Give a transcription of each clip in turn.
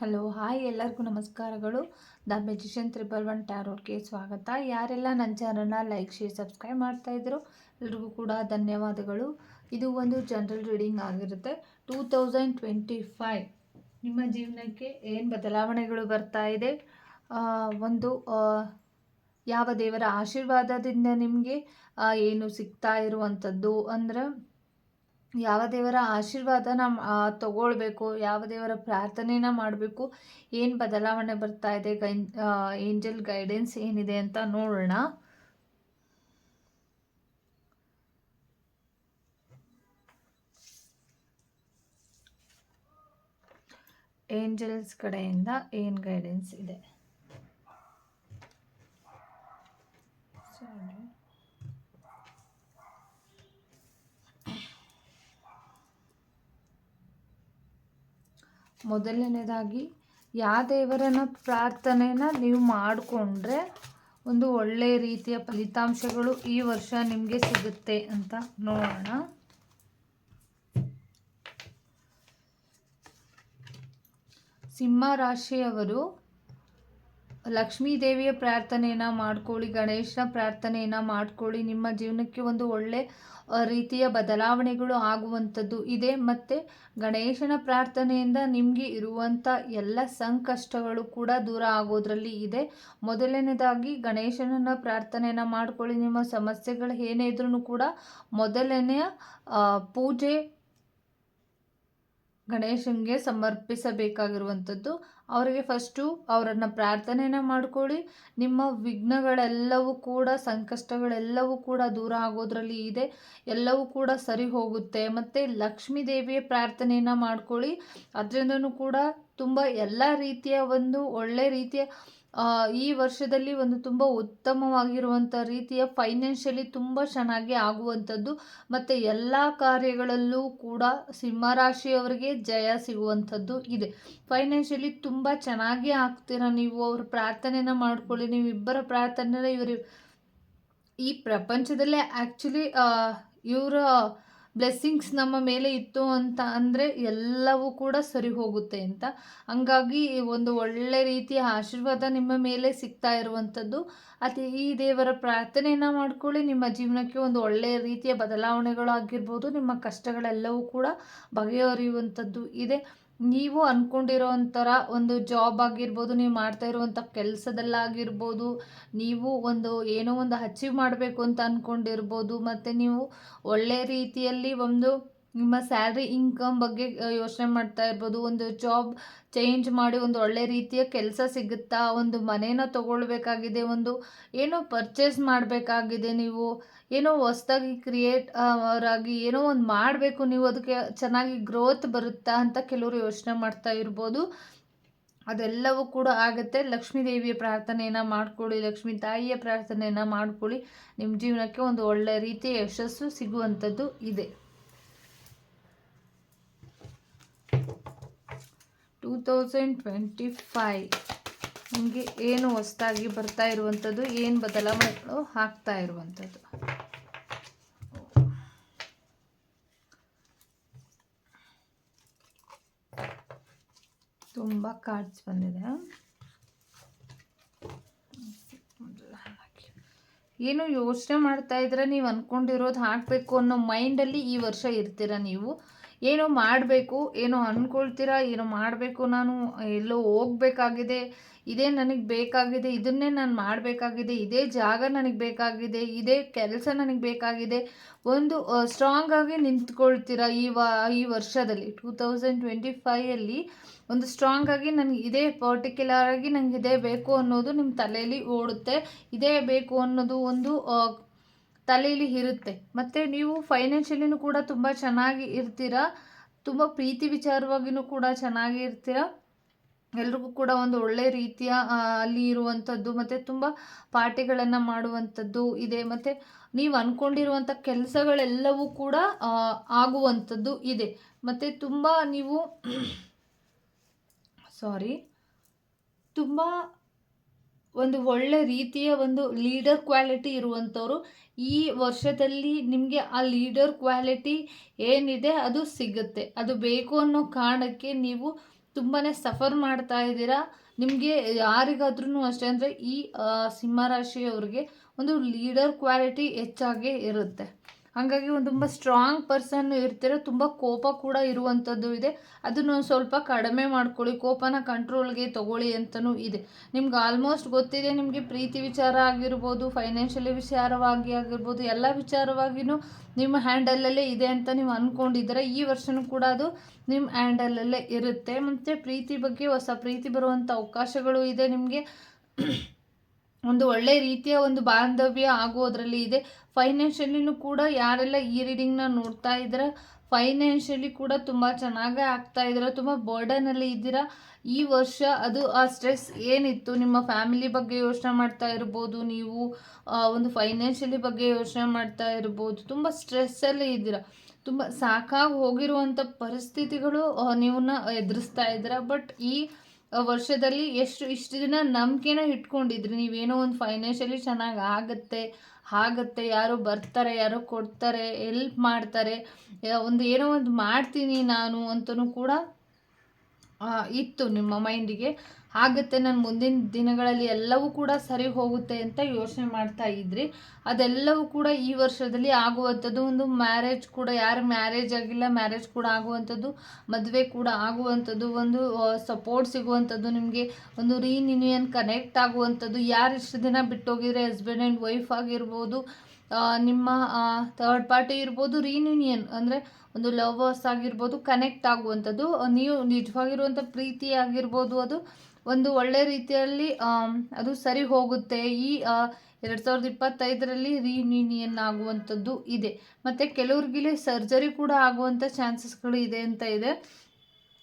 Hello, hi ಎಲ್ಲರಿಗೂ ನಮಸ್ಕಾರಗಳು. The magician triple one ಟ್ಯಾರೋಟ್ಗೆ ಸ್ವಾಗತ. ಯಾರೆಲ್ಲ ನನ್ನ ಚಾನಲ್ನ ಲೈಕ್, ಶೇರ್, ಸಬ್ಸ್ಕ್ರೈಬ್ ಮಾಡ್ತಾ ಇದ್ರು, ಎಲ್ರಿಗೂ ಕೂಡ ಧನ್ಯವಾದಗಳು. ಇದು ಒಂದು ಜನರಲ್ ರೀಡಿಂಗ್ ಆಗಿರುತ್ತೆ. ಟೂ ತೌಸಂಡ್ ಟ್ವೆಂಟಿ ಫೈವ್ ನಿಮ್ಮ ಜೀವನಕ್ಕೆ ಏನು ಬದಲಾವಣೆಗಳು ಬರ್ತಾ ಇದೆ? ಒಂದು ಯಾವ ದೇವರ ಆಶೀರ್ವಾದದಿಂದ ನಿಮಗೆ ಏನು ಸಿಗ್ತಾ ಇರುವಂಥದ್ದು? ಅಂದ್ರೆ ಯಾವ ದೇವರ ಆಶೀರ್ವಾದನ ತಗೊಳ್ಬೇಕು, ಯಾವ ದೇವರ ಪ್ರಾರ್ಥನೆನ ಮಾಡಬೇಕು, ಏನು ಬದಲಾವಣೆ ಬರ್ತಾ ಇದೆ, ಗೈನ್ ಏಂಜಲ್ ಗೈಡೆನ್ಸ್ ಏನಿದೆ ಅಂತ ನೋಡೋಣ. ಏಂಜಲ್ಸ್ ಕಡೆಯಿಂದ ಏನು ಗೈಡೆನ್ಸ್ ಇದೆ? ಮೊದಲನೇದಾಗಿ ಯಾವ ದೇವರನ್ನು ಪ್ರಾರ್ಥನೆನ ನೀವು ಮಾಡಿಕೊಂಡ್ರೆ ಒಂದು ಒಳ್ಳೆಯ ರೀತಿಯ ಫಲಿತಾಂಶಗಳು ಈ ವರ್ಷ ನಿಮಗೆ ಸಿಗುತ್ತೆ ಅಂತ ನೋಡೋಣ. ಸಿಂಹ ರಾಶಿಯವರು ಲಕ್ಷ್ಮೀ ದೇವಿಯ ಪ್ರಾರ್ಥನೆಯನ್ನು ಮಾಡ್ಕೊಳ್ಳಿ, ಗಣೇಶನ ಪ್ರಾರ್ಥನೆಯನ್ನು ಮಾಡ್ಕೊಳ್ಳಿ. ನಿಮ್ಮ ಜೀವನಕ್ಕೆ ಒಂದು ಒಳ್ಳೆ ರೀತಿಯ ಬದಲಾವಣೆಗಳು ಆಗುವಂಥದ್ದು ಇದೆ. ಮತ್ತು ಗಣೇಶನ ಪ್ರಾರ್ಥನೆಯಿಂದ ನಿಮಗೆ ಇರುವಂಥ ಎಲ್ಲ ಸಂಕಷ್ಟಗಳು ಕೂಡ ದೂರ ಆಗೋದ್ರಲ್ಲಿ ಇದೆ. ಮೊದಲನೇದಾಗಿ ಗಣೇಶನನ್ನ ಪ್ರಾರ್ಥನೆಯನ್ನು ಮಾಡ್ಕೊಳ್ಳಿ. ನಿಮ್ಮ ಸಮಸ್ಯೆಗಳು ಏನೇ ಇದ್ರೂ ಕೂಡ ಮೊದಲನೆಯ ಪೂಜೆ ಗಣೇಶನಿಗೆ ಸಮರ್ಪಿಸಬೇಕಾಗಿರುವಂಥದ್ದು. ಅವರಿಗೆ ಫಸ್ಟು ಅವರನ್ನು ಪ್ರಾರ್ಥನೆನ ಮಾಡ್ಕೊಳ್ಳಿ. ನಿಮ್ಮ ವಿಘ್ನಗಳೆಲ್ಲವೂ ಕೂಡ, ಸಂಕಷ್ಟಗಳೆಲ್ಲವೂ ಕೂಡ ದೂರ ಆಗೋದ್ರಲ್ಲಿ ಇದೆ. ಎಲ್ಲವೂ ಕೂಡ ಸರಿ ಹೋಗುತ್ತೆ. ಮತ್ತು ಲಕ್ಷ್ಮೀ ದೇವಿಯ ಪ್ರಾರ್ಥನೆಯನ್ನು ಮಾಡ್ಕೊಳ್ಳಿ. ಅದರಿಂದನೂ ಕೂಡ ತುಂಬ ಎಲ್ಲ ರೀತಿಯ ಒಂದು ಒಳ್ಳೆ ರೀತಿಯ ಈ ವರ್ಷದಲ್ಲಿ ಒಂದು ತುಂಬ ಉತ್ತಮವಾಗಿರುವಂಥ ರೀತಿಯ ಫೈನಾನ್ಷಿಯಲಿ ತುಂಬ ಚೆನ್ನಾಗಿ ಆಗುವಂಥದ್ದು ಮತ್ತು ಎಲ್ಲ ಕಾರ್ಯಗಳಲ್ಲೂ ಕೂಡ ಸಿಂಹರಾಶಿಯವರಿಗೆ ಜಯ ಸಿಗುವಂಥದ್ದು ಇದೆ. ಫೈನಾನ್ಷಿಯಲಿ ತುಂಬ ಚೆನ್ನಾಗಿ ಆಗ್ತೀರಾ ನೀವು? ಅವ್ರ ಪ್ರಾರ್ಥನೆನ ಮಾಡ್ಕೊಳ್ಳಿ. ನೀವು ಇಬ್ಬರ ಪ್ರಾರ್ಥನೆ ಇವರು ಈ ಪ್ರಪಂಚದಲ್ಲೇ ಆ್ಯಕ್ಚುಲಿ ಇವರ ಬ್ಲೆಸ್ಸಿಂಗ್ಸ್ ನಮ್ಮ ಮೇಲೆ ಇತ್ತು ಅಂತ ಅಂದರೆ ಎಲ್ಲವೂ ಕೂಡ ಸರಿ ಹೋಗುತ್ತೆ ಅಂತ. ಹಂಗಾಗಿ ಒಂದು ಒಳ್ಳೆ ರೀತಿಯ ಆಶೀರ್ವಾದ ನಿಮ್ಮ ಮೇಲೆ ಸಿಗ್ತಾ ಇರುವಂಥದ್ದು. ಅತಿ ಈ ದೇವರ ಪ್ರಾರ್ಥನೆಯನ್ನು ಮಾಡ್ಕೊಳ್ಳಿ. ನಿಮ್ಮ ಜೀವನಕ್ಕೆ ಒಂದು ಒಳ್ಳೆಯ ರೀತಿಯ ಬದಲಾವಣೆಗಳಾಗಿರ್ಬೋದು ನಿಮ್ಮ ಕಷ್ಟಗಳೆಲ್ಲವೂ ಕೂಡ ಬಗೆಹರಿಯುವಂಥದ್ದು ಇದೆ. ನೀವು ಅಂದ್ಕೊಂಡಿರೋ ಒಂಥರ ಒಂದು ಜಾಬ್ ಆಗಿರ್ಬೋದು, ನೀವು ಮಾಡ್ತಾ ಇರುವಂಥ ಕೆಲಸದಲ್ಲಾಗಿರ್ಬೋದು, ನೀವು ಒಂದು ಏನೋ ಒಂದು ಅಚೀವ್ ಮಾಡಬೇಕು ಅಂತ ಅಂದ್ಕೊಂಡಿರ್ಬೋದು ಮತ್ತು ನೀವು ಒಳ್ಳೆ ರೀತಿಯಲ್ಲಿ ಒಂದು ನಿಮ್ಮ ಸ್ಯಾಲ್ರಿ, ಇನ್ಕಮ್ ಬಗ್ಗೆ ಯೋಚನೆ ಮಾಡ್ತಾ ಇರ್ಬೋದು. ಒಂದು ಜಾಬ್ ಚೇಂಜ್ ಮಾಡಿ ಒಂದು ಒಳ್ಳೆ ರೀತಿಯ ಕೆಲಸ ಸಿಗುತ್ತಾ? ಒಂದು ಮನೇನ ತಗೊಳ್ಬೇಕಾಗಿದೆ, ಒಂದು ಏನೋ ಪರ್ಚೇಸ್ ಮಾಡಬೇಕಾಗಿದೆ ನೀವು. ಏನೋ ಹೊಸ್ದಾಗಿ ಕ್ರಿಯೇಟ್ ಅವರಾಗಿ ಏನೋ ಒಂದು ಮಾಡಬೇಕು ನೀವು. ಅದಕ್ಕೆ ಚೆನ್ನಾಗಿ ಗ್ರೋತ್ ಬರುತ್ತಾ ಅಂತ ಕೆಲವರು ಯೋಚನೆ ಮಾಡ್ತಾ ಇರ್ಬೋದು. ಅದೆಲ್ಲವೂ ಕೂಡ ಆಗುತ್ತೆ. ಲಕ್ಷ್ಮೀ ದೇವಿಯ ಪ್ರಾರ್ಥನೆಯನ್ನು ಮಾಡ್ಕೊಳ್ಳಿ, ಲಕ್ಷ್ಮೀ ತಾಯಿಯ ಪ್ರಾರ್ಥನೆಯನ್ನು ಮಾಡ್ಕೊಳ್ಳಿ. ನಿಮ್ಮ ಜೀವನಕ್ಕೆ ಒಂದು ಒಳ್ಳೆಯ ರೀತಿಯ ಯಶಸ್ಸು ಸಿಗುವಂಥದ್ದು ಇದೆ. ಟೂ ತೌಸಂಡ್ ಟ್ವೆಂಟಿ ಫೈವ್ ನಿಮಗೆ ಏನು ಹೊಸದಾಗಿ ಬರ್ತಾ ಇರುವಂಥದ್ದು, ಏನು ಬದಲಾವಣೆಗಳು ಆಗ್ತಾ ಇರುವಂಥದ್ದು? ತುಂಬ ಕಾರ್ಡ್ಸ್ ಬಂದಿದೆ. ಏನು ಯೋಚನೆ ಮಾಡ್ತಾ ಇದ್ರೆ ನೀವು ಅಂದ್ಕೊಂಡಿರೋದು ಹಾಕಬೇಕು ಅನ್ನೋ ಮೈಂಡಲ್ಲಿ ಈ ವರ್ಷ ಇರ್ತೀರ ನೀವು? ಏನೋ ಮಾಡಬೇಕು, ಏನೋ ಅಂದ್ಕೊಳ್ತೀರಾ ಏನೋ ಮಾಡಬೇಕು ನಾನು, ಎಲ್ಲೋ ಹೋಗ್ಬೇಕಾಗಿದೆ, ಇದೇ ನನಗೆ ಬೇಕಾಗಿದೆ, ಇದನ್ನೇ ನಾನು ಮಾಡಬೇಕಾಗಿದೆ, ಇದೇ ಜಾಗ ನನಗೆ ಬೇಕಾಗಿದೆ, ಇದೇ ಕೆಲಸ ನನಗೆ ಬೇಕಾಗಿದೆ, ಒಂದು ಸ್ಟ್ರಾಂಗ್ ಆಗಿ ನಿಂತ್ಕೊಳ್ತೀರಾ ಈ ವಾ, ಈ ವರ್ಷದಲ್ಲಿ? ಟೂ ತೌಸಂಡ್ ಟ್ವೆಂಟಿ ಫೈಯಲ್ಲಿ ಒಂದು ಸ್ಟ್ರಾಂಗ್ ಆಗಿ ನನಗೆ ಇದೇ ಪರ್ಟಿಕ್ಯುಲರ್ ಆಗಿ ನನಗೆ ಇದೇ ಬೇಕು ಅನ್ನೋದು ನಿಮ್ಮ ತಲೆಯಲ್ಲಿ ಓಡುತ್ತೆ, ಇದೇ ಬೇಕು ಅನ್ನೋದು ಒಂದು ತಲೆಯಲ್ಲಿ ಇರುತ್ತೆ. ಮತ್ತು ನೀವು ಫೈನಾನ್ಷಿಯಲಿನೂ ಕೂಡ ತುಂಬ ಚೆನ್ನಾಗಿ ಇರ್ತೀರಾ? ತುಂಬ ಪ್ರೀತಿ ವಿಚಾರವಾಗಿಯೂ ಕೂಡ ಚೆನ್ನಾಗಿ ಇರ್ತೀರ? ಎಲ್ರಿಗೂ ಕೂಡ ಒಂದು ಒಳ್ಳೆ ರೀತಿಯ ಅಲ್ಲಿ ಇರುವಂಥದ್ದು ಮತ್ತು ತುಂಬ ಪಾರ್ಟಿಗಳನ್ನು ಮಾಡುವಂಥದ್ದು ಇದೆ. ಮತ್ತು ನೀವು ಅಂದ್ಕೊಂಡಿರುವಂಥ ಕೆಲಸಗಳೆಲ್ಲವೂ ಕೂಡ ಆಗುವಂಥದ್ದು ಇದೆ. ಮತ್ತು ತುಂಬ ನೀವು ಸಾರಿ ತುಂಬ ಒಂದು ಒಳ್ಳೆ ರೀತಿಯ ಒಂದು ಲೀಡರ್ ಕ್ವಾಲಿಟಿ ಇರುವಂಥವ್ರು ಈ ವರ್ಷದಲ್ಲಿ ನಿಮಗೆ ಆ ಲೀಡರ್ ಕ್ವಾಲಿಟಿ ಏನಿದೆ ಅದು ಸಿಗುತ್ತೆ. ಅದು ಬೇಕು ಅನ್ನೋ ಕಾರಣಕ್ಕೆ ನೀವು ತುಂಬಾ ಸಫರ್ ಮಾಡ್ತಾ ಇದ್ದೀರಾ. ನಿಮಗೆ ಯಾರಿಗಾದ್ರೂ ಅಷ್ಟೇ ಅಂದರೆ ಈ ಸಿಂಹರಾಶಿಯವ್ರಿಗೆ ಒಂದು ಲೀಡರ್ ಕ್ವಾಲಿಟಿ ಹೆಚ್ಚಾಗೇ ಇರುತ್ತೆ. ಹಾಗಾಗಿ ಒಂದು ತುಂಬ ಸ್ಟ್ರಾಂಗ್ ಪರ್ಸನ್ ಇರ್ತೀರ, ತುಂಬ ಕೋಪ ಕೂಡ ಇರುವಂಥದ್ದು ಇದೆ. ಅದನ್ನು ಒಂದು ಸ್ವಲ್ಪ ಕಡಿಮೆ ಮಾಡ್ಕೊಳ್ಳಿ, ಕೋಪನ ಕಂಟ್ರೋಲ್ಗೆ ತಗೊಳ್ಳಿ ಅಂತಲೂ ಇದೆ. ನಿಮ್ಗೆ ಆಲ್ಮೋಸ್ಟ್ ಗೊತ್ತಿದೆ, ನಿಮಗೆ ಪ್ರೀತಿ ವಿಚಾರ ಆಗಿರ್ಬೋದು ಫೈನಾನ್ಷಿಯಲಿ ವಿಚಾರವಾಗಿ ಆಗಿರ್ಬೋದು, ಎಲ್ಲ ವಿಚಾರವಾಗಿಯೂ ನಿಮ್ಮ ಹ್ಯಾಂಡಲಲ್ಲೇ ಇದೆ ಅಂತ ನೀವು ಅಂದ್ಕೊಂಡಿದ್ದೀರ ಈ ವರ್ಷನೂ ಕೂಡ ಅದು ನಿಮ್ಮ ಹ್ಯಾಂಡಲಲ್ಲೇ ಇರುತ್ತೆ. ಮತ್ತು ಪ್ರೀತಿ ಬಗ್ಗೆ ಹೊಸ ಪ್ರೀತಿ ಬರುವಂಥ ಅವಕಾಶಗಳು ಇದೆ ನಿಮಗೆ. ಒಂದು ಒಳ್ಳೆ ರೀತಿಯ ಒಂದು ಬಾಂಧವ್ಯ ಆಗೋದ್ರಲ್ಲಿ ಇದೆ. ಫೈನಾನ್ಷಿಯಲಿನೂ ಕೂಡ ಯಾರೆಲ್ಲ ಈ ರೀಡಿಂಗ್ನ ನೋಡ್ತಾ ಇದ್ರ ಫೈನಾನ್ಷಿಯಲಿ ಕೂಡ ತುಂಬ ಚೆನ್ನಾಗೇ ಆಗ್ತಾ ಇದ್ದೀರಾ? ತುಂಬ ಬರ್ಡನಲ್ಲಿ ಇದ್ದೀರಾ? ಈ ವರ್ಷ ಅದು, ಆ ಸ್ಟ್ರೆಸ್ ಏನಿತ್ತು? ನಿಮ್ಮ ಫ್ಯಾಮಿಲಿ ಬಗ್ಗೆ ಯೋಚನೆ ಮಾಡ್ತಾ ಇರ್ಬೋದು ನೀವು ಒಂದು ಫೈನಾನ್ಷಿಯಲಿ ಬಗ್ಗೆ ಯೋಚನೆ ಮಾಡ್ತಾ ಇರ್ಬೋದು. ತುಂಬ ಸ್ಟ್ರೆಸ್ಸಲ್ಲಿ ಇದ್ದೀರಾ? ತುಂಬ ಸಾಕಾಗಿ ಹೋಗಿರುವಂಥ ಪರಿಸ್ಥಿತಿಗಳು ನೀವನ್ನ ಎದುರಿಸ್ತಾ ಇದ್ದೀರಾ? ಬಟ್ ಈ ವರ್ಷದಲ್ಲಿ ಎಷ್ಟು, ಇಷ್ಟು ದಿನ ನಂಬಿಕೆನ ಇಟ್ಕೊಂಡಿದ್ರಿ. ನೀವೇನೋ ಒಂದು ಫೈನಾನ್ಷಿಯಲಿ ಚೆನ್ನಾಗಿ ಆಗುತ್ತೆ ಆಗುತ್ತೆ. ಯಾರು ಬರ್ತಾರೆ, ಯಾರು ಕೊಡ್ತಾರೆ ಎಲ್ಪ್ ಮಾಡ್ತಾರೆ. ಒಂದು ಏನೋ ಒಂದು ಮಾಡ್ತೀನಿ ನಾನು ಅಂತಲೂ ಕೂಡ ಇತ್ತು ನಿಮ್ಮ ಮೈಂಡಿಗೆ ಆಗುತ್ತೆ. ನಾನು ಮುಂದಿನ ದಿನಗಳಲ್ಲಿ ಎಲ್ಲವೂ ಕೂಡ ಸರಿ ಹೋಗುತ್ತೆ ಅಂತ ಯೋಚನೆ ಮಾಡ್ತಾ ಇದ್ರಿ. ಅದೆಲ್ಲವೂ ಕೂಡ ಈ ವರ್ಷದಲ್ಲಿ ಆಗುವಂಥದ್ದು. ಒಂದು ಮ್ಯಾರೇಜ್ ಕೂಡ, ಯಾರು ಮ್ಯಾರೇಜ್ ಆಗಿಲ್ಲ ಮ್ಯಾರೇಜ್ ಕೂಡ ಆಗುವಂಥದ್ದು, ಮದುವೆ ಕೂಡ ಆಗುವಂಥದ್ದು, ಒಂದು ಸಪೋರ್ಟ್ ಸಿಗುವಂಥದ್ದು, ನಿಮಗೆ ಒಂದು ರೀನಿನ್ಯೂಯನ್ ಕನೆಕ್ಟ್ ಆಗುವಂಥದ್ದು. ಯಾರು ಇಷ್ಟು ದಿನ ಬಿಟ್ಟೋಗಿದ್ರೆ ಹಸ್ಬೆಂಡ್ ಆ್ಯಂಡ್ ವೈಫ್ ಆಗಿರ್ಬೋದು ನಿಮ್ಮ ಥರ್ಡ್ ಪಾರ್ಟಿ ಇರ್ಬೋದು ರೀನ್ಯೂನಿಯನ್ ಅಂದರೆ ಒಂದು ಲವರ್ಸ್ ಆಗಿರ್ಬೋದು ಕನೆಕ್ಟ್ ಆಗುವಂಥದ್ದು. ನೀವು ನಿಜವಾಗಿರುವಂಥ ಪ್ರೀತಿ ಆಗಿರ್ಬೋದು ಅದು. ಒಂದು ಒಳ್ಳೆ ರೀತಿಯಲ್ಲಿ ಅದು ಸರಿ ಹೋಗುತ್ತೆ. ಈ ಎರಡು ಸಾವಿರದ ಇಪ್ಪತ್ತೈದರಲ್ಲಿ ರೀಯೂನಿಯನ್ ಆಗುವಂಥದ್ದು ಇದೆ. ಮತ್ತು ಕೆಲವ್ರಿಗಿಲ್ಲಿ ಸರ್ಜರಿ ಕೂಡ ಆಗುವಂಥ ಚಾನ್ಸಸ್ಗಳು ಇದೆ ಅಂತ ಇದೆ.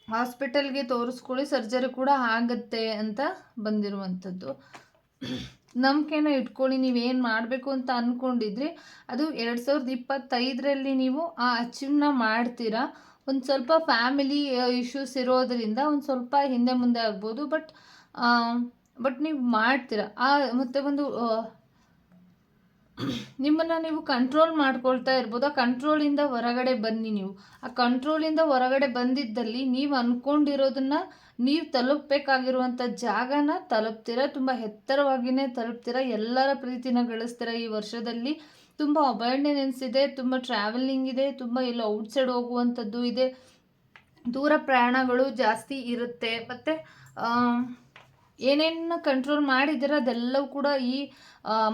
ಹಾಸ್ಪಿಟಲ್ಗೆ ತೋರಿಸ್ಕೊಳ್ಳಿ, ಸರ್ಜರಿ ಕೂಡ ಆಗುತ್ತೆ ಅಂತ ಬಂದಿರುವಂಥದ್ದು. ನಂಬಿಕೆನ ಇಟ್ಕೊಳ್ಳಿ, ನೀವೇನು ಮಾಡಬೇಕು ಅಂತ ಅಂದ್ಕೊಂಡಿದ್ರಿ ಅದು ಎರಡು ಸಾವಿರದ ಇಪ್ಪತ್ತೈದರಲ್ಲಿ ನೀವು ಆ ಅಚೀವ್ನ ಮಾಡ್ತೀರಾ? ಒಂದು ಸ್ವಲ್ಪ ಫ್ಯಾಮಿಲಿ ಇಶ್ಯೂಸ್ ಇರೋದರಿಂದ ಒಂದು ಸ್ವಲ್ಪ ಹಿಂದೆ ಮುಂದೆ ಆಗ್ಬೋದು. ಬಟ್ ಬಟ್ ನೀವು ಮಾಡ್ತೀರ. ಆ, ಮತ್ತು ಒಂದು ನಿಮ್ಮನ್ನು ನೀವು ಕಂಟ್ರೋಲ್ ಮಾಡ್ಕೊಳ್ತಾ ಇರ್ಬೋದು. ಆ ಕಂಟ್ರೋಲಿಂದ ಹೊರಗಡೆ ಬನ್ನಿ ನೀವು. ಆ ಕಂಟ್ರೋಲಿಂದ ಹೊರಗಡೆ ಬಂದಿದ್ದಲ್ಲಿ ನೀವು ಅಂದ್ಕೊಂಡಿರೋದನ್ನ ನೀವು ತಲುಪಬೇಕಾಗಿರುವಂಥ ಜಾಗನ ತಲುಪ್ತೀರ. ತುಂಬ ಎತ್ತರವಾಗಿಯೇ ತಲುಪ್ತೀರ. ಎಲ್ಲರ ಪ್ರೀತಿನ ಗಳಿಸ್ತೀರ ಈ ವರ್ಷದಲ್ಲಿ. ತುಂಬ ಅಬೈಂಡೆನೆನ್ಸ್ ಇದೆ ತುಂಬ ಟ್ರಾವೆಲಿಂಗ್ ಇದೆ, ತುಂಬ ಎಲ್ಲ ಔಟ್ಸೈಡ್ ಹೋಗುವಂಥದ್ದು ಇದೆ. ದೂರ ಪ್ರಯಾಣಗಳು ಜಾಸ್ತಿ ಇರುತ್ತೆ. ಮತ್ತು ಏನೇನು ಕಂಟ್ರೋಲ್ ಮಾಡಿದ್ದೀರೋ ಅದೆಲ್ಲವೂ ಕೂಡ ಈ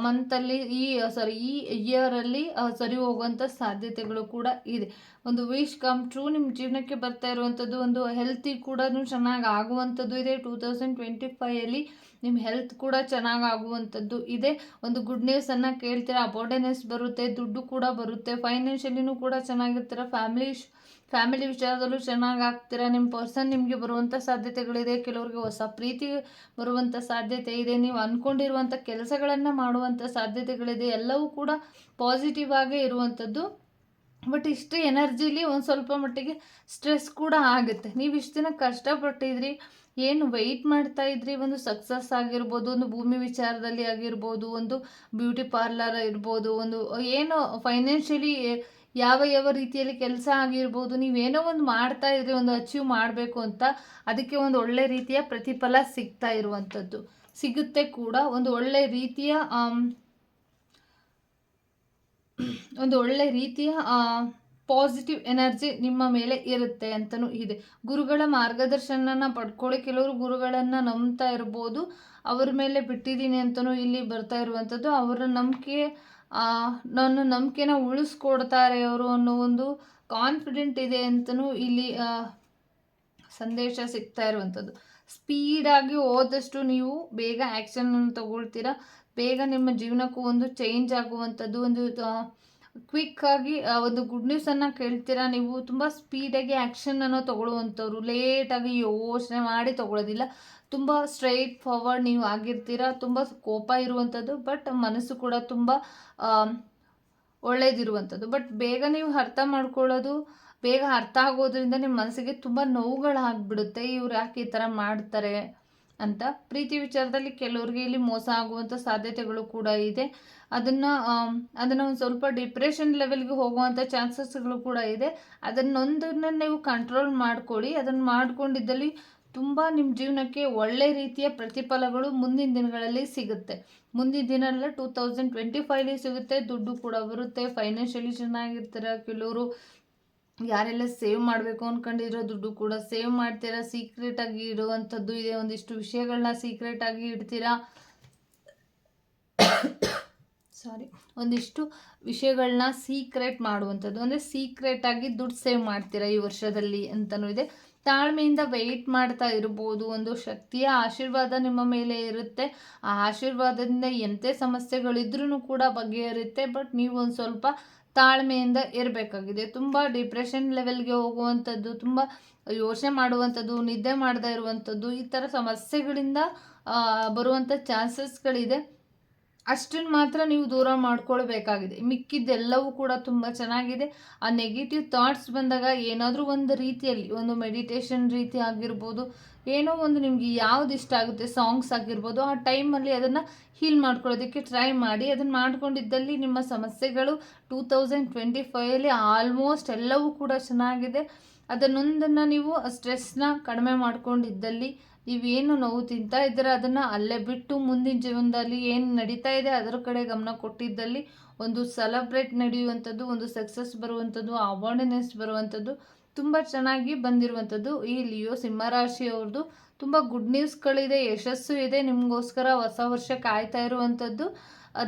ಮಂತಲ್ಲಿ ಈ ಸಾರಿ ಈ ಇಯರಲ್ಲಿ ಸರಿ ಹೋಗುವಂಥ ಸಾಧ್ಯತೆಗಳು ಕೂಡ ಇದೆ. ಒಂದು ವಿಶ್ ಕಮ್ ಟ್ರೂ ನಿಮ್ಮ ಜೀವನಕ್ಕೆ ಬರ್ತಾ ಇರುವಂಥದ್ದು, ಒಂದು ಹೆಲ್ತಿ ಕೂಡ ಚೆನ್ನಾಗಿ ಆಗುವಂಥದ್ದು ಇದೆ. ಟೂ ತೌಸಂಡ್ ಟ್ವೆಂಟಿ ಫೈಯಲ್ಲಿ ನಿಮ್ಮ ಹೆಲ್ತ್ ಕೂಡ ಚೆನ್ನಾಗಿ ಆಗುವಂಥದ್ದು ಇದೆ. ಒಂದು ಗುಡ್ ನ್ಯೂಸನ್ನು ಕೇಳ್ತೀರಾ? ಅಬೋರ್ಡೆನೆಸ್ ಬರುತ್ತೆ, ದುಡ್ಡು ಕೂಡ ಬರುತ್ತೆ. ಫೈನಾನ್ಷಿಯಲಿನೂ ಕೂಡ ಚೆನ್ನಾಗಿರ್ತೀರ? ಫ್ಯಾಮಿಲಿ ಫ್ಯಾಮಿಲಿ ವಿಚಾರದಲ್ಲೂ ಚೆನ್ನಾಗಿ ಆಗ್ತೀರಾ? ನಿಮ್ಮ ಪರ್ಸನ್ ನಿಮಗೆ ಬರುವಂಥ ಸಾಧ್ಯತೆಗಳಿದೆ, ಕೆಲವರಿಗೆ ಹೊಸ ಪ್ರೀತಿ ಬರುವಂಥ ಸಾಧ್ಯತೆ ಇದೆ. ನೀವು ಅಂದ್ಕೊಂಡಿರುವಂಥ ಕೆಲಸಗಳನ್ನು ಮಾಡುವಂಥ ಸಾಧ್ಯತೆಗಳಿದೆ. ಎಲ್ಲವೂ ಕೂಡ ಪಾಸಿಟಿವ್ ಆಗೇ ಇರುವಂಥದ್ದು. ಬಟ್ ಇಷ್ಟು ಎನರ್ಜಿಲಿ ಒಂದು ಸ್ವಲ್ಪ ಮಟ್ಟಿಗೆ ಸ್ಟ್ರೆಸ್ ಕೂಡ ಆಗುತ್ತೆ. ನೀವು ಇಷ್ಟು ದಿನ ಕಷ್ಟಪಟ್ಟಿದ್ರಿ ಏನು ವೆಯ್ಟ್ ಮಾಡ್ತಾ ಇದ್ರಿ? ಒಂದು ಸಕ್ಸಸ್ ಆಗಿರ್ಬೋದು, ಒಂದು ಭೂಮಿ ವಿಚಾರದಲ್ಲಿ ಆಗಿರ್ಬೋದು, ಒಂದು ಬ್ಯೂಟಿ ಪಾರ್ಲರ್ ಇರ್ಬೋದು, ಒಂದು, ಏನು ಫೈನಾನ್ಷಿಯಲಿ ಯಾವ ಯಾವ ರೀತಿಯಲ್ಲಿ ಕೆಲಸ ಆಗಿರ್ಬೋದು ನೀವೇನೋ ಒಂದು ಮಾಡ್ತಾ ಇದ್ರಿ, ಒಂದು ಅಚೀವ್ ಮಾಡಬೇಕು ಅಂತ, ಅದಕ್ಕೆ ಒಂದು ಒಳ್ಳೆ ರೀತಿಯ ಪ್ರತಿಫಲ ಸಿಗ್ತಾ ಇರುವಂಥದ್ದು. ಸಿಗುತ್ತೆ ಕೂಡ ಒಂದು ಒಳ್ಳೆ ರೀತಿಯ ಒಂದು ಒಳ್ಳೆ ರೀತಿಯ ಪಾಸಿಟಿವ್ ಎನರ್ಜಿ ನಿಮ್ಮ ಮೇಲೆ ಇರುತ್ತೆ ಅಂತಲೂ ಇದೆ. ಗುರುಗಳ ಮಾರ್ಗದರ್ಶನನ ಪಡ್ಕೊಳ್ಳಿ. ಕೆಲವರು ಗುರುಗಳನ್ನು ನಂಬ್ತಾ ಇರ್ಬೋದು. ಅವ್ರ ಮೇಲೆ ಬಿಟ್ಟಿದ್ದೀನಿ ಅಂತಲೂ ಇಲ್ಲಿ ಬರ್ತಾ ಇರುವಂಥದ್ದು. ಅವರ ನಂಬಿಕೆ ನನ್ನ ನಂಬಿಕೆನ ಉಳಿಸ್ಕೊಡ್ತಾರೆ ಅವರು ಅನ್ನೋ ಒಂದು ಕಾನ್ಫಿಡೆಂಟ್ ಇದೆ ಅಂತಲೂ ಇಲ್ಲಿ ಸಂದೇಶ ಸಿಗ್ತಾ ಇರುವಂಥದ್ದು. ಸ್ಪೀಡಾಗಿ ಹೋದಷ್ಟು ನೀವು ಬೇಗ ಆ್ಯಕ್ಷನನ್ನು ತಗೊಳ್ತೀರಾ. ಬೇಗ ನಿಮ್ಮ ಜೀವನಕ್ಕೂ ಒಂದು ಚೇಂಜ್ ಆಗುವಂಥದ್ದು, ಒಂದು ಕ್ವಿಕ್ಕಾಗಿ ಒಂದು ಗುಡ್ ನ್ಯೂಸನ್ನು ಕೇಳ್ತೀರಾ ನೀವು? ತುಂಬ ಸ್ಪೀಡಾಗಿ ಆ್ಯಕ್ಷನನ್ನು ಲೇಟ್ ಲೇಟಾಗಿ ಯೋಚನೆ ಮಾಡಿ ತಗೊಳ್ಳೋದಿಲ್ಲ. ತುಂಬ ಸ್ಟ್ರೈಟ್ ಫಾರ್ವರ್ಡ್ ನೀವು ಆಗಿರ್ತೀರಾ, ತುಂಬ ಕೋಪ ಇರುವಂಥದ್ದು ಬಟ್ ಮನಸ್ಸು ಕೂಡ ತುಂಬ ಒಳ್ಳೇದಿರುವಂಥದ್ದು. ಬಟ್ ಬೇಗ ನೀವು ಅರ್ಥ ಮಾಡ್ಕೊಳ್ಳೋದು, ಬೇಗ ಅರ್ಥ ಆಗೋದ್ರಿಂದ ನಿಮ್ಮ ಮನಸ್ಸಿಗೆ ತುಂಬ ನೋವುಗಳಾಗ್ಬಿಡುತ್ತೆ. ಇವ್ರು ಯಾಕೆ ಈ ಥರ ಮಾಡ್ತಾರೆ? ಅಂತ. ಪ್ರೀತಿ ವಿಚಾರದಲ್ಲಿ ಕೆಲವ್ರಿಗೆ ಇಲ್ಲಿ ಮೋಸ ಆಗುವಂಥ ಸಾಧ್ಯತೆಗಳು ಕೂಡ ಇದೆ. ಅದನ್ನು ಅದನ್ನು ಒಂದು ಸ್ವಲ್ಪ ಡಿಪ್ರೆಷನ್ ಲೆವೆಲ್ಗೆ ಹೋಗುವಂಥ ಚಾನ್ಸಸ್ಗಳು ಕೂಡ ಇದೆ. ಅದನ್ನೊಂದನ್ನು ನೀವು ಕಂಟ್ರೋಲ್ ಮಾಡ್ಕೊಳ್ಳಿ. ಅದನ್ನು ಮಾಡ್ಕೊಂಡಿದ್ದಲ್ಲಿ ತುಂಬ ನಿಮ್ಮ ಜೀವನಕ್ಕೆ ಒಳ್ಳೆ ರೀತಿಯ ಪ್ರತಿಫಲಗಳು ಮುಂದಿನ ದಿನಗಳಲ್ಲಿ ಸಿಗುತ್ತೆ. ಮುಂದಿನ ದಿನ ಎಲ್ಲ ಟೂ ತೌಸಂಡ್ ಟ್ವೆಂಟಿ ಫೈವ್ಲಿ ಸಿಗುತ್ತೆ. ದುಡ್ಡು ಕೂಡ ಬರುತ್ತೆ. ಫೈನಾನ್ಷಿಯಲಿ ಚೆನ್ನಾಗಿರ್ತಾರೆ. ಕೆಲವರು ಯಾರೆಲ್ಲ ಸೇವ್ ಮಾಡಬೇಕು ಅಂದ್ಕೊಂಡಿರೋ ದುಡ್ಡು ಕೂಡ ಸೇವ್ ಮಾಡ್ತೀರಾ? ಸೀಕ್ರೆಟಾಗಿ ಇಡುವಂಥದ್ದು ಇದೆ. ಒಂದಿಷ್ಟು ವಿಷಯಗಳನ್ನ ಸೀಕ್ರೆಟಾಗಿ ಇಡ್ತೀರಾ? ಸಾರಿ ಒಂದಿಷ್ಟು ವಿಷಯಗಳನ್ನ ಸೀಕ್ರೆಟ್ ಮಾಡುವಂಥದ್ದು. ಅಂದರೆ ಸೀಕ್ರೆಟಾಗಿ ದುಡ್ಡು ಸೇವ್ ಮಾಡ್ತೀರಾ ಈ ವರ್ಷದಲ್ಲಿ ಅಂತಲೂ ಇದೆ. ತಾಳ್ಮೆಯಿಂದ ವೆಯ್ಟ್ ಮಾಡ್ತಾ ಇರ್ಬೋದು. ಒಂದು ಶಕ್ತಿಯ ಆಶೀರ್ವಾದ ನಿಮ್ಮ ಮೇಲೆ ಇರುತ್ತೆ. ಆ ಆಶೀರ್ವಾದದಿಂದ ಎಂಥ ಸಮಸ್ಯೆಗಳಿದ್ರೂ ಕೂಡ ಬಗೆಹರುತ್ತೆ ಬಟ್ ನೀವು ಒಂದು ಸ್ವಲ್ಪ ತಾಳ್ಮೆಯಿಂದ ಇರಬೇಕಾಗಿದೆ. ತುಂಬ ಡಿಪ್ರೆಷನ್ ಲೆವೆಲ್ಗೆ ಹೋಗುವಂಥದ್ದು, ತುಂಬ ಯೋಚನೆ ಮಾಡುವಂಥದ್ದು, ನಿದ್ದೆ ಮಾಡದೇ ಇರುವಂಥದ್ದು, ಈ ಥರ ಸಮಸ್ಯೆಗಳಿಂದ ಬರುವಂಥ ಚಾನ್ಸಸ್ಗಳಿದೆ ಅಷ್ಟನ್ನು ಮಾತ್ರ ನೀವು ದೂರ ಮಾಡ್ಕೊಳ್ಬೇಕಾಗಿದೆ. ಮಿಕ್ಕಿದ್ದೆಲ್ಲವೂ ಕೂಡ ತುಂಬ ಚೆನ್ನಾಗಿದೆ. ಆ ನೆಗೆಟಿವ್ ಥಾಟ್ಸ್ ಬಂದಾಗ ಏನಾದರೂ ಒಂದು ರೀತಿಯಲ್ಲಿ, ಒಂದು ಮೆಡಿಟೇಷನ್ ರೀತಿ ಆಗಿರ್ಬೋದು, ಏನೋ ಒಂದು ನಿಮಗೆ ಯಾವ್ದು ಇಷ್ಟ ಆಗುತ್ತೆ ಸಾಂಗ್ಸ್ ಆಗಿರ್ಬೋದು, ಆ ಟೈಮಲ್ಲಿ ಅದನ್ನು ಹೀಲ್ ಮಾಡ್ಕೊಳ್ಳೋದಕ್ಕೆ ಟ್ರೈ ಮಾಡಿ. ಅದನ್ನು ಮಾಡ್ಕೊಂಡಿದ್ದಲ್ಲಿ ನಿಮ್ಮ ಸಮಸ್ಯೆಗಳು ಟೂ ತೌಸಂಡ್ ಟ್ವೆಂಟಿ ಫೈವಲ್ಲಿ ಆಲ್ಮೋಸ್ಟ್ ಎಲ್ಲವೂ ಕೂಡ ಚೆನ್ನಾಗಿದೆ. ಅದನ್ನೊಂದನ್ನು ನೀವು ಸ್ಟ್ರೆಸ್ನ ಕಡಿಮೆ ಮಾಡ್ಕೊಂಡಿದ್ದಲ್ಲಿ ನೀವೇನು ನೋವು ತಿಂತಾ ಇದ್ದೀರ, ಅದನ್ನು ಅಲ್ಲೇ ಬಿಟ್ಟು ಮುಂದಿನ ಜೀವನದಲ್ಲಿ ಏನು ನಡೀತಾ ಇದೆ, ಅದರ ಕಡೆ ಗಮನ ಕೊಟ್ಟಿದ್ದಲ್ಲಿ ಒಂದು ಸೆಲೆಬ್ರೇಟ್ ನಡೆಯುವಂಥದ್ದು, ಒಂದು ಸಕ್ಸಸ್ ಬರುವಂಥದ್ದು, ಅವಾರ್ಡ್ನೆಸ್ ಬರುವಂಥದ್ದು ತುಂಬ ಚೆನ್ನಾಗಿ ಬಂದಿರುವಂಥದ್ದು ಈ ಲಿಯೋ ಸಿಂಹರಾಶಿಯವ್ರದ್ದು ತುಂಬ ಗುಡ್ ನ್ಯೂಸ್ಗಳಿದೆ, ಯಶಸ್ಸು ಇದೆ, ನಿಮಗೋಸ್ಕರ ಹೊಸ ವರ್ಷ ಕಾಯ್ತಾ ಇರುವಂಥದ್ದು.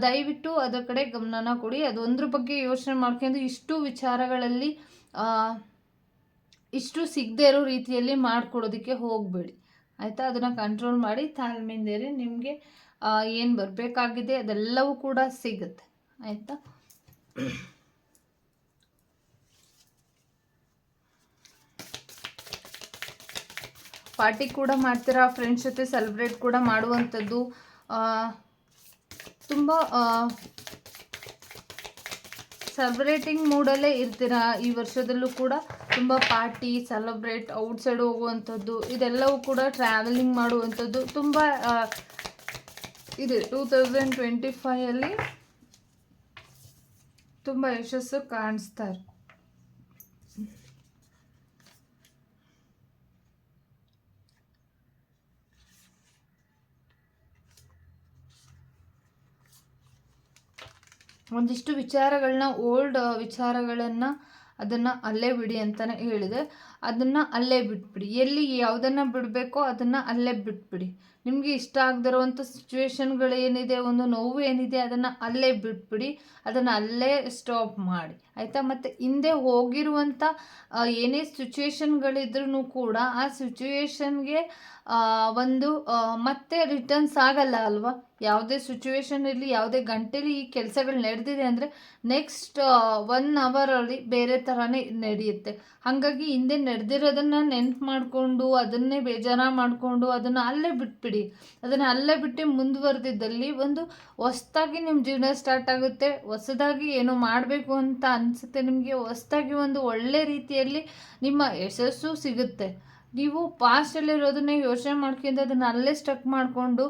ದಯವಿಟ್ಟು ಅದರ ಕಡೆ ಗಮನನ ಕೊಡಿ. ಅದೊಂದ್ರ ಬಗ್ಗೆ ಯೋಚನೆ ಮಾಡ್ಕೊಂಡು ಇಷ್ಟು ವಿಚಾರಗಳಲ್ಲಿ ಇಷ್ಟು ಸಿಗದೇ ಇರೋ ರೀತಿಯಲ್ಲಿ ಮಾಡಿಕೊಡೋದಕ್ಕೆ ಹೋಗಬೇಡಿ. ಆಯಿತಾ? ಅದನ್ನು ಕಂಟ್ರೋಲ್ ಮಾಡಿ ತಾಳ್ಮೆಯಿಂದೇರಿ ನಿಮಗೆ ಏನು ಬರಬೇಕಾಗಿದೆ ಅದೆಲ್ಲವೂ ಕೂಡ ಸಿಗುತ್ತೆ. ಆಯಿತಾ? ಪಾರ್ಟಿ ಕೂಡ ಮಾಡ್ತೀರಾ? ಫ್ರೆಂಡ್ಸ್ ಜೊತೆ ಸೆಲೆಬ್ರೇಟ್ ಕೂಡ ಮಾಡುವಂಥದ್ದು ತುಂಬ ಸೆಲೆಬ್ರೇಟಿಂಗ್ ಮೂಡಲ್ಲೇ ಇರ್ತೀರಾ? ಈ ವರ್ಷದಲ್ಲೂ ಕೂಡ ತುಂಬ ಪಾರ್ಟಿ ಸೆಲೆಬ್ರೇಟ್ ಔಟ್ಸೈಡ್ ಹೋಗುವಂಥದ್ದು, ಇದೆಲ್ಲವೂ ಕೂಡ ಟ್ರಾವೆಲಿಂಗ್ ಮಾಡುವಂಥದ್ದು ತುಂಬ ಇದೆ. ಟೂ ತೌಸಂಡ್ ಟ್ವೆಂಟಿ ಫೈಯಲ್ಲಿ ತುಂಬ ಯಶಸ್ಸು ಕಾಣಿಸ್ತಾ ಒಂದಿಷ್ಟು ವಿಚಾರಗಳನ್ನ ಓಲ್ಡ್ ವಿಚಾರಗಳನ್ನು ಅದನ್ನು ಅಲ್ಲೇ ಬಿಡಿ ಅಂತಲೇ ಹೇಳಿದೆ. ಅದನ್ನು ಅಲ್ಲೇ ಬಿಟ್ಬಿಡಿ. ಎಲ್ಲಿ ಯಾವುದನ್ನು ಬಿಡಬೇಕೋ ಅದನ್ನು ಅಲ್ಲೇ ಬಿಟ್ಬಿಡಿ. ನಿಮಗೆ ಇಷ್ಟ ಆಗದಿರುವಂಥ ಸಿಚುವೇಶನ್ಗಳು ಏನಿದೆ, ಒಂದು ನೋವು ಏನಿದೆ ಅದನ್ನು ಅಲ್ಲೇ ಬಿಟ್ಬಿಡಿ. ಅದನ್ನು ಅಲ್ಲೇ ಸ್ಟಾಪ್ ಮಾಡಿ. ಆಯಿತಾ? ಮತ್ತು ಹಿಂದೆ ಹೋಗಿರುವಂಥ ಏನೇ ಸಿಚುವೇಶನ್ಗಳಿದ್ರೂ ಕೂಡ ಆ ಸಿಚುವೇಶನ್ಗೆ ಒಂದು ಮತ್ತೆ ರಿಟರ್ನ್ಸ್ ಆಗಲ್ಲ ಅಲ್ವಾ? ಯಾವುದೇ ಸಿಚುವೇಶನ್ ಇರಲಿ, ಯಾವುದೇ ಗಂಟೆಲಿ ಈ ಕೆಲಸಗಳು ನಡೆದಿದೆ ಅಂದರೆ ನೆಕ್ಸ್ಟ್ ಒನ್ ಅವರಲ್ಲಿ ಬೇರೆ ಥರನೇ ನಡೆಯುತ್ತೆ. ಹಾಗಾಗಿ ಹಿಂದೆ ನಡೆದಿರೋದನ್ನು ನೆನ್ಪು ಮಾಡಿಕೊಂಡು, ಅದನ್ನೇ ಬೇಜಾರ ಮಾಡಿಕೊಂಡು, ಅದನ್ನು ಅಲ್ಲೇ ಬಿಟ್ಬಿಡಿ. ಅದನ್ನು ಅಲ್ಲೇ ಬಿಟ್ಟು ಮುಂದುವರೆದಿದ್ದಲ್ಲಿ ಒಂದು ಹೊಸ್ದಾಗಿ ನಿಮ್ಮ ಜೀವನ ಸ್ಟಾರ್ಟ್ ಆಗುತ್ತೆ. ಹೊಸದಾಗಿ ಏನೋ ಮಾಡಬೇಕು ಅಂತ ಅನಿಸುತ್ತೆ ನಿಮಗೆ. ಹೊಸ್ದಾಗಿ ಒಂದು ಒಳ್ಳೆ ರೀತಿಯಲ್ಲಿ ನಿಮ್ಮ ಯಶಸ್ಸು ಸಿಗುತ್ತೆ. ನೀವು ಪಾಸ್ಟಲ್ಲಿರೋದನ್ನೇ ಯೋಚನೆ ಮಾಡ್ಕೊಂಡು, ಅದನ್ನು ಅಲ್ಲೇ ಸ್ಟಕ್ ಮಾಡಿಕೊಂಡು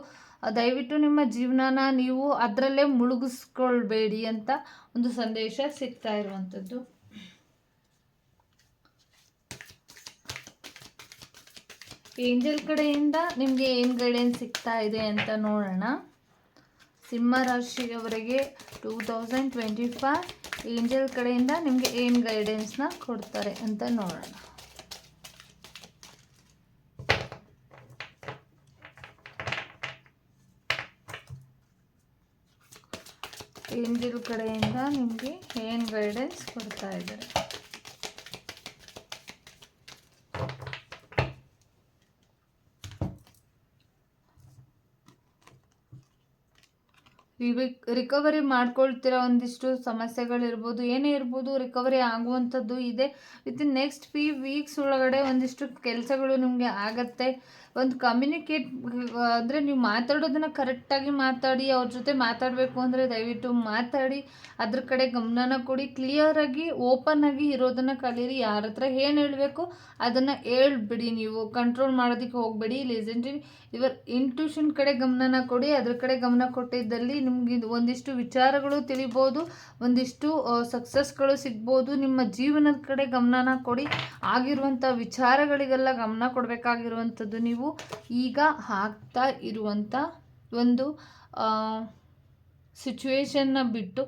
ದಯವಿಟ್ಟು ನಿಮ್ಮ ಜೀವನನ ನೀವು ಅದರಲ್ಲೇ ಮುಳುಗಿಸ್ಕೊಳ್ಬೇಡಿ ಅಂತ ಒಂದು ಸಂದೇಶ ಸಿಗ್ತಾ ಇರುವಂಥದ್ದು. ಏಂಜಲ್ ಕಡೆಯಿಂದ ನಿಮಗೆ ಏನು ಗೈಡೆನ್ಸ್ ಸಿಗ್ತಾ ಇದೆ ಅಂತ ನೋಡೋಣ. ಸಿಂಹ ರಾಶಿಯವರೆಗೆ two thousand twenty five angel ಕಡೆಯಿಂದ ನಿಮಗೆ ಏನು ಗೈಡೆನ್ಸ್ನ ಕೊಡ್ತಾರೆ ಅಂತ ನೋಡೋಣ. ಏಂಜಲ್ ಕಡೆಯಿಂದ ನಿಮಗೆ ಏನು ಗೈಡೆನ್ಸ್ ಕೊಡ್ತಾ ಇದ್ದಾರೆ? ರಿಕವರಿ ಮಾಡ್ಕೊಳ್ತಿರೋ ಒಂದಿಷ್ಟು ಸಮಸ್ಯೆಗಳಿರ್ಬೋದು, ಏನೇ ಇರ್ಬೋದು ರಿಕವರಿ ಆಗುವಂಥದ್ದು ಇದೆ. ವಿತಿನ್ ನೆಕ್ಸ್ಟ್ ಫೀ ವೀಕ್ಸ್ ಒಳಗಡೆ ಒಂದಿಷ್ಟು ಕೆಲಸಗಳು ನಿಮಗೆ ಆಗತ್ತೆ. ಒಂದು ಕಮ್ಯುನಿಕೇಟ್ ಅಂದರೆ ನೀವು ಮಾತಾಡೋದನ್ನು ಕರೆಕ್ಟಾಗಿ ಮಾತಾಡಿ, ಅವ್ರ ಜೊತೆ ಮಾತಾಡಬೇಕು ಅಂದರೆ ದಯವಿಟ್ಟು ಮಾತಾಡಿ, ಅದ್ರ ಕಡೆ ಗಮನನ ಕೊಡಿ ಕ್ಲಿಯರಾಗಿ ಓಪನ್ ಆಗಿ ಇರೋದನ್ನು ಕಲೀರಿ, ಯಾರ ಹತ್ರ ಏನು ಹೇಳಬೇಕು ಅದನ್ನು ಹೇಳ್ಬಿಡಿ ನೀವು. ಕಂಟ್ರೋಲ್ ಮಾಡೋದಕ್ಕೆ ಹೋಗಬೇಡಿ ಲೆಜೆಂಡ್ರಿ ಇವರ್ ಇಂಟ್ಯೂಷನ್ ಕಡೆ ಗಮನನ ಕೊಡಿ, ಅದ್ರ ಕಡೆ ಗಮನ ಕೊಟ್ಟಿದ್ದಲ್ಲಿ ನಿಮಗೆ ಒಂದಿಷ್ಟು ವಿಚಾರಗಳು ತಿಳಿಬೋದು, ಒಂದಿಷ್ಟು ಸಕ್ಸಸ್ಗಳು ಸಿಗ್ಬೋದು, ನಿಮ್ಮ ಜೀವನದ ಕಡೆ ಗಮನನ ಕೊಡಿ ಆಗಿರುವಂಥ ವಿಚಾರಗಳಿಗೆಲ್ಲ ಗಮನ ಕೊಡಬೇಕಾಗಿರುವಂಥದ್ದು ನೀವು. ಈಗ ಆಗ್ತಾ ಇರುವಂಥ ಒಂದು ಸಿಚುವೇಶನ್ನ ಬಿಟ್ಟು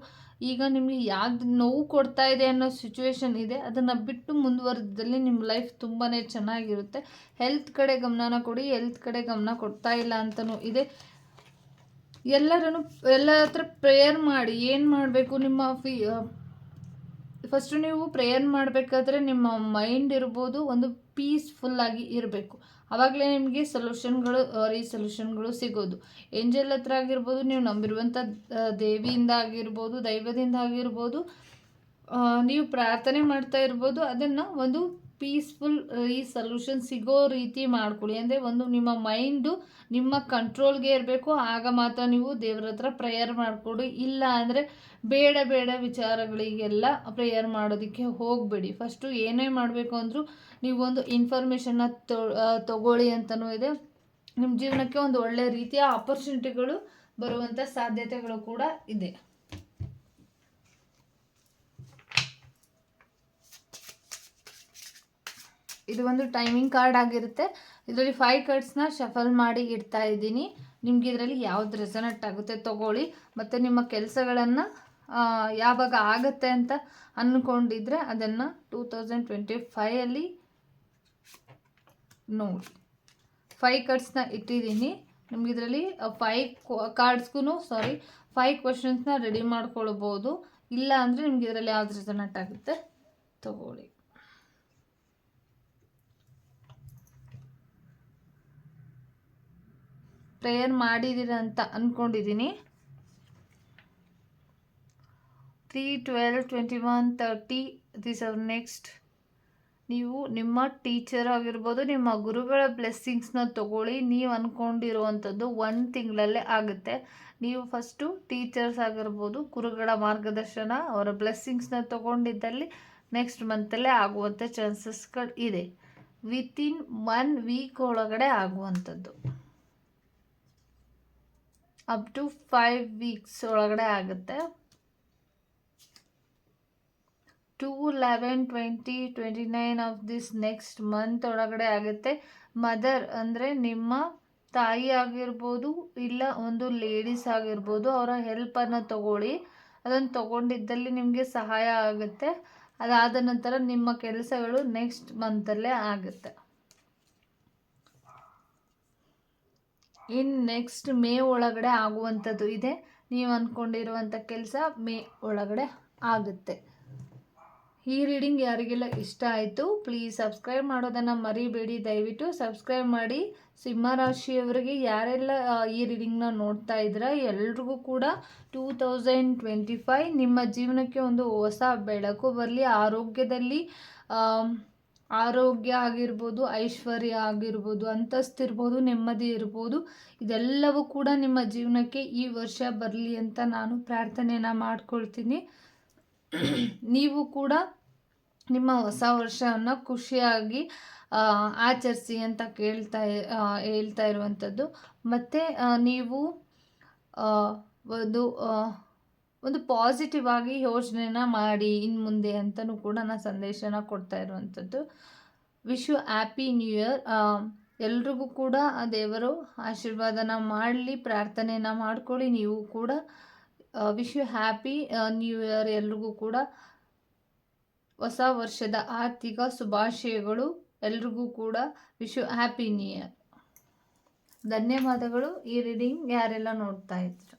ಈಗ ನಿಮಗೆ ಯಾವ್ದು ನೋವು ಕೊಡ್ತಾ ಇದೆ ಅನ್ನೋ ಸಿಚುವೇಶನ್ ಇದೆ, ಅದನ್ನು ಬಿಟ್ಟು ಮುಂದುವರೆದಲ್ಲಿ ನಿಮ್ಮ ಲೈಫ್ ತುಂಬಾ ಚೆನ್ನಾಗಿರುತ್ತೆ. ಹೆಲ್ತ್ ಕಡೆ ಗಮನನ ಕೊಡಿ ಹೆಲ್ತ್ ಕಡೆ ಗಮನ ಕೊಡ್ತಾ ಇಲ್ಲ ಅಂತಲೂ ಇದೆ. ಎಲ್ಲರನ್ನು, ಎಲ್ಲರ ಹತ್ರ ಪ್ರೇಯರ್ ಮಾಡಿ, ಏನು ಮಾಡಬೇಕು ನಿಮ್ಮ ಫಿ ಫಸ್ಟು ನೀವು ಪ್ರೇಯರ್ ಮಾಡಬೇಕಾದ್ರೆ ನಿಮ್ಮ ಮೈಂಡ್ ಇರ್ಬೋದು, ಒಂದು ಪೀಸ್ಫುಲ್ಲಾಗಿ ಇರಬೇಕು. ಆವಾಗಲೇ ನಿಮಗೆ ಸೊಲ್ಯೂಷನ್ಗಳು ಈ ಸೊಲ್ಯೂಷನ್ಗಳು ಸಿಗೋದು. ಏಂಜಲ್ ಹತ್ರ ಆಗಿರ್ಬೋದು, ನೀವು ನಂಬಿರುವಂಥ ದೇವಿಯಿಂದ ಆಗಿರ್ಬೋದು, ದೈವದಿಂದ ಆಗಿರ್ಬೋದು ನೀವು ಪ್ರಾರ್ಥನೆ ಮಾಡ್ತಾ ಇರ್ಬೋದು, ಅದನ್ನು ಒಂದು ಪೀಸ್ಫುಲ್ ಈ ಸೊಲ್ಯೂಷನ್ ಸಿಗೋ ರೀತಿ ಮಾಡ್ಕೊಳ್ಳಿ. ಅಂದರೆ ಒಂದು ನಿಮ್ಮ ಮೈಂಡು ನಿಮ್ಮ ಕಂಟ್ರೋಲ್ಗೆ ಇರಬೇಕು. ಆಗ ಮಾತ್ರ ನೀವು ದೇವ್ರ ಹತ್ರ ಪ್ರೇಯರ್ ಮಾಡಿಕೊಡಿ. ಇಲ್ಲ ಅಂದರೆ ಬೇಡ ಬೇಡ ವಿಚಾರಗಳಿಗೆಲ್ಲ ಪ್ರೇಯರ್ ಮಾಡೋದಕ್ಕೆ ಹೋಗಬೇಡಿ. ಫಸ್ಟು ಏನೇ ಮಾಡಬೇಕು ಅಂದರೂ ನೀವು ಒಂದು ಇನ್ಫಾರ್ಮೇಷನ್ನ ತಗೊಳ್ಳಿ ಅಂತಲೂ ಇದೆ. ನಿಮ್ಮ ಜೀವನಕ್ಕೆ ಒಂದು ಒಳ್ಳೆಯ ರೀತಿಯ ಆಪರ್ಚುನಿಟಿಗಳು ಬರುವಂಥ ಸಾಧ್ಯತೆಗಳು ಕೂಡ ಇದೆ. ಇದು ಒಂದು ಟೈಮಿಂಗ್ ಕಾರ್ಡ್ ಆಗಿರುತ್ತೆ. ಇದರಲ್ಲಿ ಫೈವ್ ಕಾರ್ಡ್ಸ್ನ ಶಫಲ್ ಮಾಡಿ ಇಡ್ತಾ ಇದ್ದೀನಿ. ನಿಮ್ಗೆ ಇದರಲ್ಲಿ ಯಾವ್ದು ರೆಸನೆಟ್ ಆಗುತ್ತೆ ತಗೊಳ್ಳಿ. ಮತ್ತು ನಿಮ್ಮ ಕೆಲಸಗಳನ್ನು ಯಾವಾಗ ಆಗುತ್ತೆ ಅಂತ ಅಂದ್ಕೊಂಡಿದ್ರೆ ಅದನ್ನು ಟೂ ತೌಸಂಡ್ ಟ್ವೆಂಟಿ ಫೈಯಲ್ಲಿ ನೋಡಿ. ಫೈವ್ ಕಾರ್ಡ್ಸ್ನ ಇಟ್ಟಿದ್ದೀನಿ. ನಿಮ್ಗೆ ಇದರಲ್ಲಿ ಫೈವ್ ಕಾರ್ಡ್ಸ್ಗೂ ಸಾರಿ ಫೈವ್ ಕ್ವಶನ್ಸ್ನ ರೆಡಿ ಮಾಡ್ಕೊಳ್ಬೋದು. ಇಲ್ಲ ಅಂದರೆ ನಿಮ್ಗೆ ಇದರಲ್ಲಿ ಯಾವ್ದು ರೆಸನೆಟ್ ಆಗುತ್ತೆ ತಗೊಳ್ಳಿ. ಪ್ರೇಯರ್ ಮಾಡಿದ್ದೀರ ಅಂತ ಅಂದ್ಕೊಂಡಿದ್ದೀನಿ three twelve twenty one thirty this hour next ನೀವು ನಿಮ್ಮ ಟೀಚರ್ ಆಗಿರ್ಬೋದು, ನಿಮ್ಮ ಗುರುಗಳ ಬ್ಲೆಸ್ಸಿಂಗ್ಸ್ನ ತಗೊಳ್ಳಿ. ನೀವು ಅಂದ್ಕೊಂಡಿರುವಂಥದ್ದು ಒಂದು ತಿಂಗಳಲ್ಲೇ ಆಗುತ್ತೆ. ನೀವು ಫಸ್ಟು ಟೀಚರ್ಸ್ ಆಗಿರ್ಬೋದು, ಗುರುಗಳ ಮಾರ್ಗದರ್ಶನ, ಅವರ ಬ್ಲೆಸ್ಸಿಂಗ್ಸ್ನ ತಗೊಂಡಿದ್ದಲ್ಲಿ ನೆಕ್ಸ್ಟ್ ಮಂತಲ್ಲೇ ಆಗುವಂಥ ಚಾನ್ಸಸ್ಗಳು ಇದೆ. ವಿತಿನ್ ಒನ್ ವೀಕ್ ಒಳಗಡೆ ಆಗುವಂಥದ್ದು. ಅಪ್ ಟು ಫೈವ್ ವೀಕ್ಸ್ ಒಳಗಡೆ ಆಗುತ್ತೆ. Two eleven twenty twenty nine of this next month ಒಳಗಡೆ ಆಗುತ್ತೆ. ಮದರ್ ಅಂದರೆ ನಿಮ್ಮ ತಾಯಿ ಆಗಿರ್ಬೋದು, ಇಲ್ಲ ಒಂದು ಲೇಡೀಸ್ ಆಗಿರ್ಬೋದು, ಅವರ ಹೆಲ್ಪನ್ನು ತಗೊಳ್ಳಿ. ಅದನ್ನು ತಗೊಂಡಿದ್ದಲ್ಲಿ ನಿಮಗೆ ಸಹಾಯ ಆಗುತ್ತೆ. ಅದಾದ ನಂತರ ನಿಮ್ಮ ಕೆಲಸಗಳು ನೆಕ್ಸ್ಟ್ ಮಂತಲ್ಲೇ ಆಗುತ್ತೆ. ಇನ್ ನೆಕ್ಸ್ಟ್ ಮೇ ಒಳಗಡೆ ಆಗುವಂಥದ್ದು ಇದೆ. ನೀವು ಅಂದ್ಕೊಂಡಿರುವಂಥ ಕೆಲಸ ಮೇ ಒಳಗಡೆ ಆಗುತ್ತೆ. ಈ ರೀಡಿಂಗ್ ಯಾರಿಗೆಲ್ಲ ಇಷ್ಟ ಆಯಿತು ಪ್ಲೀಸ್ ಸಬ್ಸ್ಕ್ರೈಬ್ ಮಾಡೋದನ್ನು ಮರಿಬೇಡಿ. ದಯವಿಟ್ಟು ಸಬ್ಸ್ಕ್ರೈಬ್ ಮಾಡಿ. ಸಿಂಹರಾಶಿಯವರಿಗೆ ಯಾರೆಲ್ಲ ಈ ರೀಡಿಂಗ್ನ ನೋಡ್ತಾ ಇದ್ದೀರಾ, ಎಲ್ರಿಗೂ ಕೂಡ ಟೂ ತೌಸಂಡ್ ಟ್ವೆಂಟಿ ಫೈವ್ ನಿಮ್ಮ ಜೀವನಕ್ಕೆ ಒಂದು ಹೊಸ ಬೆಳಕು ಬರಲಿ. ಆರೋಗ್ಯದಲ್ಲಿ ಆರೋಗ್ಯ ಆಗಿರ್ಬೋದು, ಐಶ್ವರ್ಯ ಆಗಿರ್ಬೋದು ಅಂತಸ್ತಿರ್ಬೋದು ನೆಮ್ಮದಿ ಇರ್ಬೋದು, ಇದೆಲ್ಲವೂ ಕೂಡ ನಿಮ್ಮ ಜೀವನಕ್ಕೆ ಈ ವರ್ಷ ಬರಲಿ ಅಂತ ನಾನು ಪ್ರಾರ್ಥನೆಯನ್ನು ಮಾಡ್ಕೊಳ್ತೀನಿ. ನೀವು ಕೂಡ ನಿಮ್ಮ ಹೊಸ ವರ್ಷವನ್ನು ಖುಷಿಯಾಗಿ ಆಚರಿಸಿ ಅಂತ ಕೇಳ್ತಾ ಹೇಳ್ತಾ ಇರುವಂಥದ್ದು. ಮತ್ತು ನೀವು ಒಂದು ಒಂದು ಪಾಸಿಟಿವ್ ಆಗಿ ಯೋಚನೆನ ಮಾಡಿ ಇನ್ನು ಮುಂದೆ ಅಂತಲೂ ಕೂಡ ನಾನು ಸಂದೇಶನ ಕೊಡ್ತಾ ಇರುವಂಥದ್ದು. Wish you happy new year ಎಲ್ರಿಗೂ ಕೂಡ ಆ ದೇವರು ಆಶೀರ್ವಾದನ ಮಾಡಲಿ, ಪ್ರಾರ್ಥನೆನ ಮಾಡ್ಕೊಳ್ಳಿ. ನೀವು ಕೂಡ wish you happy new year ಎಲ್ರಿಗೂ ಕೂಡ. ಹೊಸ ವರ್ಷದ ಆರ್ಥಿಕ ಶುಭಾಶಯಗಳು ಎಲ್ರಿಗೂ ಕೂಡ. Wish you happy new year ಧನ್ಯವಾದಗಳು. ಈ ರೀಡಿಂಗ್ ಯಾರೆಲ್ಲ ನೋಡ್ತಾ ಇದ್ರು?